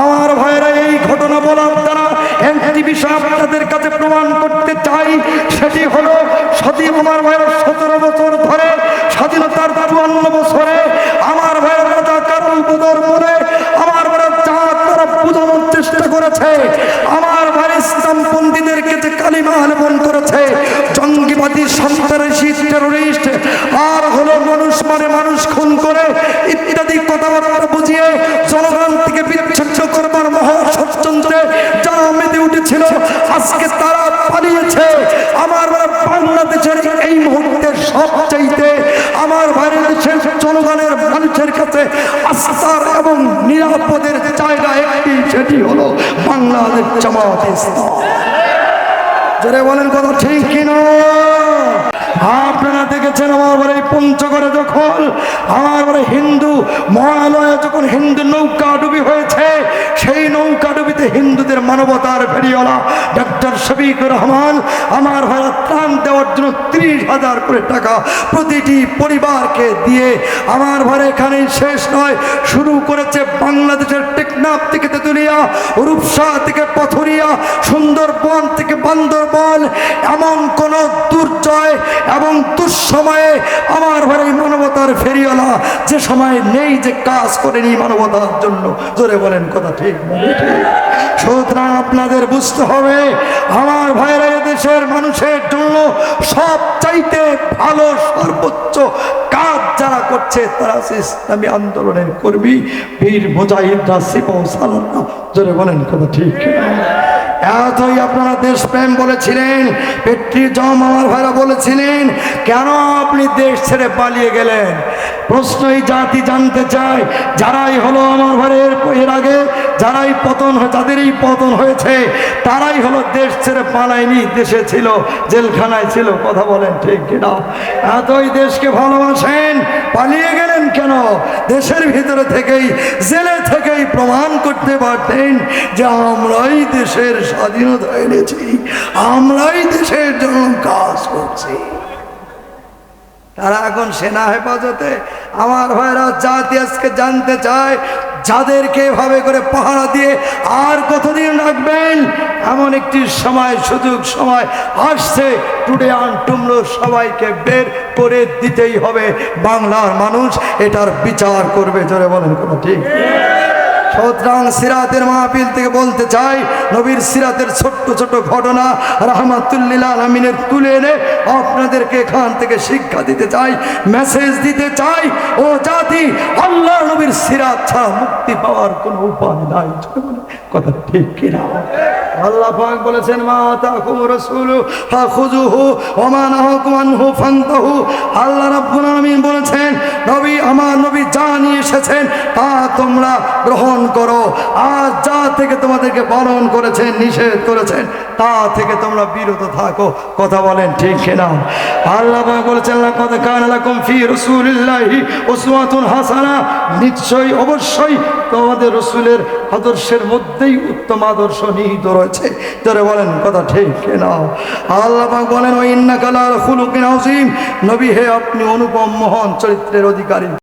আমার ভাইরা, এই ঘটনা বলার দ্বারা একটি বিষয় আপনাদের কাছে প্রমাণ করতে চাই। সেটি হলো সতীম আমার ভাইয়ের সতেরো বছর ধরে, স্বাধীনতার চুয়ান্ন বছরে আমার ভাইয়ের রাজা কারণ বুদর মনে আমার ভাইয়ের যা তারা বোঝানোর চেষ্টা করেছে। আমার ভাই ইসলামপন্থীদেরকে যে কালিমা লেপন করেছে। জঙ্গিবাদী সন্ত্রাসী টেরোরিস্ট আর হলো মানুষ মানে মানুষ খুন করে ইত্যাদি কথাবার্তা বুঝিয়ে জনগণ থেকে বিচ্ছিন্ন করবার মহা ষড়যন্ত্রে যারা মেতে উঠেছিল আজকে তারা পালিয়েছে আমার ভাই বাংলাদেশের এই মুহূর্তে সবচাইতে আমার বাইরে দেশের জনগণের মানুষের কাছে আস্থার এবং নিরাপদের জায়গা একটি, সেটি হলো বাংলাদেশ জামাত ইসলাম। বলেন কথা ঠিক কিনা আপনারা দেখেছেন আমার বলে পঞ্চগড়ে যখন, আমার বলে হিন্দু মহালয়ে যখন হিন্দু নৌকা ডুবি হয়েছে, সেই নৌকা ডুবিতে হিন্দুদের মানবতার ফেরিওয়ালা শফিকুর রহমান, আমার ভাইরা ত্রাণ দেওয়ার জন্য ত্রিশ হাজার করে টাকা প্রতিটি পরিবারকে দিয়ে আমার ঘরে এখানেই শেষ নয়, শুরু করেছে বাংলাদেশের টেকনাফ থেকে তেতুলিয়া, রূপসা থেকে পথরিয়া, সুন্দরবন থেকে বান্দরবন এমন কোন দুর্জয় এবং দুঃসময়ে আমার ঘরে মানবতার ফেরিওয়ালা যে সময় নেই যে কাজ করেনি মানবতার জন্য জোরে বলেন কথা ঠিক? সুতরাং আপনাদের বুঝতে হবে আমার ভাইরা দেশের মানুষের জন্য সব চাইতে ভালো, সর্বোচ্চ কাজ যারা করছে, তারা হচ্ছে ইসলামী আন্দোলনের কর্মী বীর মুজাহিদরা, সিপাহ জোরে বলেন, কথা ঠিক এতই আপনারা দেশপ্রেম বলেছিলেন পেট্রি জম আমার ভাইরা বলেছিলেন, কেন আপনি দেশ ছেড়ে পালিয়ে গেলেন? প্রশ্ন এই জাতি জানতে চায়, যারাই হলো আমার ঘরের এর আগে, যারাই পতন যাদেরই পতন হয়েছে, তারাই হলো দেশ ছেড়ে পালায়নি, দেশে ছিল, জেলখানায় ছিল, কথা বলেন ঠিক কিনা? এতই দেশকে ভালোবাসেন, পালিয়ে গেলেন কেন? দেশের ভিতরে থেকেই, জেলে থেকেই প্রমাণ করতে পারতেন যে আমরাই দেশের স্বাধীনতা এনেছি, আমরাই দেশের জন্য কাজ করছি। তারা এখন সেনা হেফাজতে আমার ভাইরা জাতি আজকে জানতে চায়, যাদেরকে এভাবে করে পাহারা দিয়ে আর কতদিন রাখবেন? এমন একটি সময়, সুযোগ সময় আসছে। টুডে আন টুমলো সবাইকে বের করে দিতেই হবে। বাংলার মানুষ এটার বিচার করবে, জোরে বলেন কোনো ঠিক? সুতরাং সিরাতের মাহফিল থেকে বলতে চাই, নবীর সিরাতের ছোট্ট ছোট ঘটনা রহমাতুল্লিল আলমিনের তুলে এনে আপনাদেরকে এখান থেকে শিক্ষা দিতে চাই মেসেজ দিতে চাই, ও জাতি, আল্লাহ নবীর সিরাত ছাড়া মুক্তি পাওয়ার কোনো উপায় নাই। কথা ঠিক কিনা? আল্লাহ পাক বলেছেন, মা তাকুম রাসূলু ফাখুযুহু ওয়া মা নাহাকুম আনহু ফান্তাহু। আল্লাহ রাব্বুল আলামিন বলেছেন, নবী, আমার নবী যা নিয়ে এসেছেন তা তোমরা গ্রহণ করো। আর যা থেকে তোমাদেরকে পালন করেছেন, নিষেধ করেছেন, তা থেকে তোমরা বিরত থাকো। কথা বলেন ঠিক কিনা? আল্লাহ বলেছেন, লাকাদ কানা লাকুম ফি রাসূলিল্লাহি উসওয়াতুন হাসানা। নিশ্চয়ই, অবশ্যই তোমাদের রসুলের আদর্শের মধ্যেই উত্তম আদর্শ নিহিত রয়েছে। যারা বলেন, কথা ঠিক কিনা? আল্লাহ বলেন ওই ইন্নাকালার খুলুকিন আজিম নবী, হে আপনি অনুপম, মহান চরিত্রের অধিকারী।